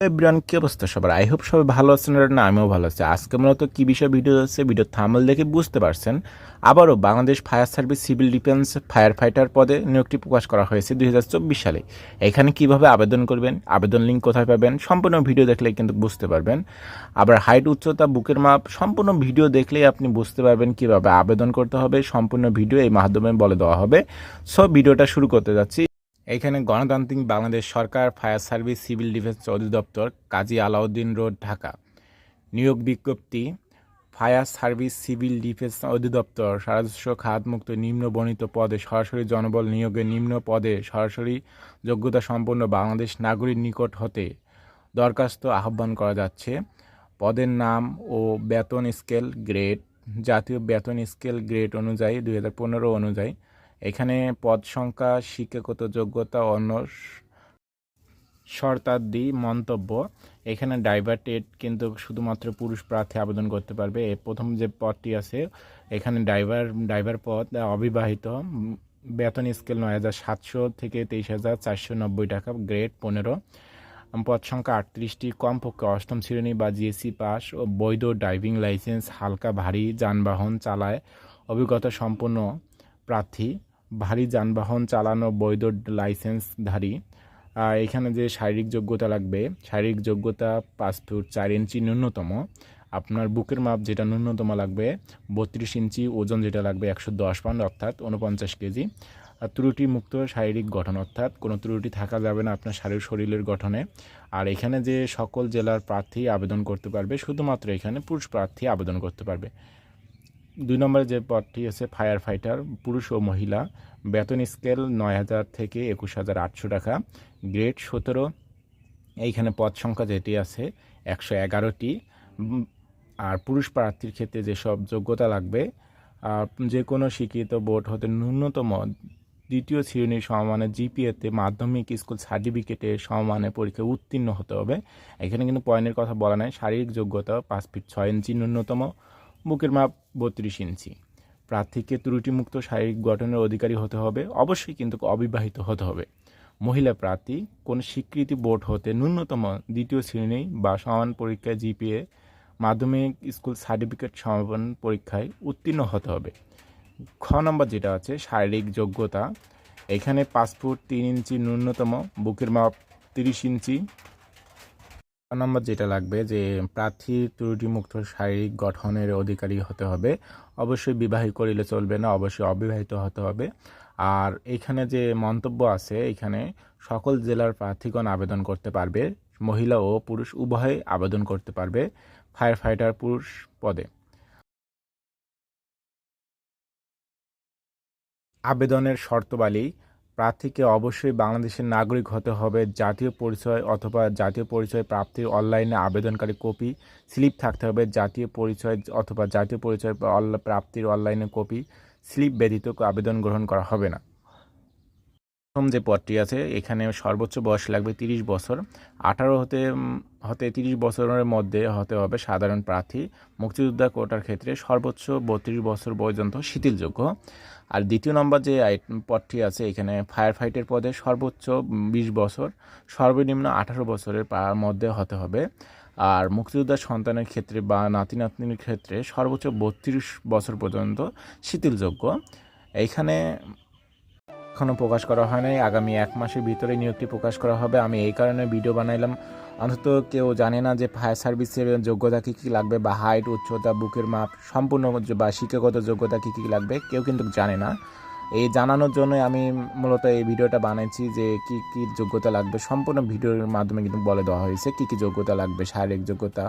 Everyone কি অবস্থা সবার? আই হোপ সবাই ভালো আছেন আর না, আমিও ভালো আছি। আজকে মূলত কি বিষয় ভিডিও আছে ভিডিও থামল দেখে বুঝতে পারছেন। আবারও Bangladesh fire service civil defence fire fighter পদে নিয়োগটি প্রকাশ করা হয়েছে দুই হাজার চব্বিশ সালে। এখানে কীভাবে আবেদন করবেন? আবেদন লিঙ্ক কোথায় পাবেন? সম্পূর্ণ ভিডিও দেখলে কিন্তু বুঝতে পারবেন। আবার হাইট উচ্চতা, বুকের মাপ, সম্পূর্ণ ভিডিও দেখলেই আপনি বুঝতে পারবেন কীভাবে আবেদন করতে হবে। সম্পূর্ণ ভিডিও এই মাধ্যমে বলে দেওয়া হবে। সব ভিডিওটা শুরু করতে যাচ্ছি। এখানে গণতান্ত্রিক বাংলাদেশ সরকার, ফায়ার সার্ভিস, সিভিল ডিফেন্স অধিদপ্তর, কাজী আলাউদ্দিন রোড, ঢাকা। নিয়োগ বিজ্ঞপ্তি, ফায়ার সার্ভিস, সিভিল ডিফেন্স অধিদপ্তর রাজস্ব খাতমুক্ত নিম্ন বর্ণিত পদে সরাসরি জনবল নিয়োগে নিম্ন পদে সরাসরি যোগ্যতা সম্পন্ন বাংলাদেশ নাগরিক নিকট হতে দরখাস্ত আহ্বান করা যাচ্ছে। পদের নাম ও বেতন স্কেল গ্রেড, জাতীয় বেতন স্কেল গ্রেড অনুযায়ী দু হাজার পনেরো অনুযায়ী এখানে পদ সংখ্যা, শিক্ষাগত যোগ্যতা, অন্য শর্তাদি মন্তব্য। এখানে ড্রাইভার টেট কিন্তু শুধুমাত্র পুরুষ প্রার্থী আবেদন করতে পারবে। প্রথম যে পদটি আছে, এখানে ড্রাইভার ড্রাইভার পদ অবিবাহিত বেতন স্কেল নয় হাজার সাতশো থেকে তেইশ হাজার চারশো নব্বই টাকা গ্রেড পনেরো। পদ সংখ্যা আটত্রিশটি, কমপক্ষে অষ্টম শ্রেণি বা জিএসসি পাস ও বৈধ ড্রাইভিং লাইসেন্স হালকা ভারী যানবাহন চালায়, অভিজ্ঞতা সম্পন্ন প্রার্থী। ভারী যানবাহন চালানো বৈধ লাইসেন্সধারী। এখানে যে শারীরিক যোগ্যতা লাগবে, শারীরিক যোগ্যতা পাঁচ ফুট চার ইঞ্চি ন্যূনতম। আপনার বুকের মাপ যেটা ন্যূনতম লাগবে, বত্রিশ ইঞ্চি ওজন যেটা লাগবে একশো দশ পাউন্ড অর্থাৎ উনপঞ্চাশ কেজি। ত্রুটি মুক্ত শারীরিক গঠন অর্থাৎ কোনো ত্রুটি থাকা যাবে না আপনার শারীর শরীরের গঠনে। আর এখানে যে সকল জেলার প্রার্থী আবেদন করতে পারবে, শুধুমাত্র এখানে পুরুষ প্রার্থী আবেদন করতে পারবে। দুই নম্বরে যে পদটি আছে ফায়ার ফাইটার, পুরুষ ও মহিলা, বেতন স্কেল নয় হাজার থেকে একুশ হাজার আটশো টাকা, গ্রেড সতেরো। এইখানে পদ সংখ্যা যেটি আছে একশো এগারোটি। আর পুরুষ প্রার্থীর ক্ষেত্রে যেসব যোগ্যতা লাগবে যে কোনো শিক্ষিত বোর্ড হতে ন্যূনতম দ্বিতীয় শ্রেণির সমমানের জিপিএতে মাধ্যমিক স্কুল সার্টিফিকেটে সমমানের পরীক্ষায় উত্তীর্ণ হতে হবে। এখানে কিন্তু পয়েন্টের কথা বলা নাই, শারীরিক যোগ্যতা পাঁচ ফিট ছয় ইঞ্চি ন্যূনতম। বুকের মাপ বত্রিশ ইঞ্চি। প্রার্থীকে ত্রুটিমুক্ত শারীরিক গঠনের অধিকারী হতে হবে, অবশ্যই কিন্তু অবিবাহিত হতে হবে। মহিলা প্রার্থী, কোন স্বীকৃতি বোর্ড হতে ন্যূনতম দ্বিতীয় শ্রেণি বা সমান পরীক্ষায় জিপিএ, মাধ্যমিক স্কুল সার্টিফিকেট সমাপন পরীক্ষায় উত্তীর্ণ হতে হবে। খ নম্বর যেটা আছে, শারীরিক যোগ্যতা, এখানে ফুট তিন ইঞ্চি ন্যূনতম, বুকের মাপ তিরিশ ইঞ্চি নম্বর যেটা লাগবে যে, প্রার্থী ত্রুটিমুক্ত শারীরিক গঠনের অধিকারী হতে হবে। অবশ্যই বিবাহিত করিলে চলবে না, অবশ্যই অবিবাহিত হতে হবে। আর এখানে যে মন্তব্য আছে, এখানে সকল জেলার প্রার্থীগণ আবেদন করতে পারবে, মহিলা ও পুরুষ উভয়ে আবেদন করতে পারবে ফায়ার ফাইটার পুরুষ পদে। আবেদনের শর্তবালী প্রার্থীকে অবশ্যই বাংলাদেশের নাগরিক হতে হবে। জাতীয় পরিচয় অথবা জাতীয় পরিচয় প্রাপ্তির অনলাইনে আবেদনকারী কপি, স্লিপ থাকতে হবে। জাতীয় পরিচয় অথবা জাতীয় পরিচয় প্রাপ্তির অনলাইনে কপি, স্লিপ ব্যতীত আবেদন গ্রহণ করা হবে না। প্রথম যে পদটি আছে, এখানে সর্বোচ্চ বয়স লাগবে তিরিশ বছর। আঠারো হতে হতে তিরিশ বছরের মধ্যে হতে হবে সাধারণ প্রার্থী। মুক্তিযোদ্ধা কোটার ক্ষেত্রে সর্বোচ্চ বত্রিশ বছর পর্যন্ত শিথিলযোগ্য। আর দ্বিতীয় নম্বর যে পদটি আছে, এখানে ফায়ার ফাইটের পদে সর্বোচ্চ বিশ বছর, সর্বনিম্ন আঠারো বছরের মধ্যে হতে হবে। আর মুক্তিযোদ্ধার সন্তানের ক্ষেত্রে বা নাতি নাতনির ক্ষেত্রে সর্বোচ্চ বত্রিশ বছর পর্যন্ত শিথিলযোগ্য। এইখানে এখনও প্রকাশ করা হয় নাই। আগামী এক মাসের ভিতরে নিয়োগটি প্রকাশ করা হবে। আমি এই কারণে ভিডিও বানাইলাম। অন্তত কেউ জানে না যে ফায়ার সার্ভিসের যোগ্যতা কী কী লাগবে বা হাইট, উচ্চতা, বুকের মাপ, সম্পূর্ণ বা শিক্ষাগত যোগ্যতা কী কী লাগবে কেউ কিন্তু জানে না। এই জানানোর জন্য আমি মূলত এই ভিডিওটা বানাইছি যে কী কী যোগ্যতা লাগবে। সম্পূর্ণ ভিডিওর মাধ্যমে কিন্তু বলে দেওয়া হয়েছে কী কী যোগ্যতা লাগবে, শারীরিক যোগ্যতা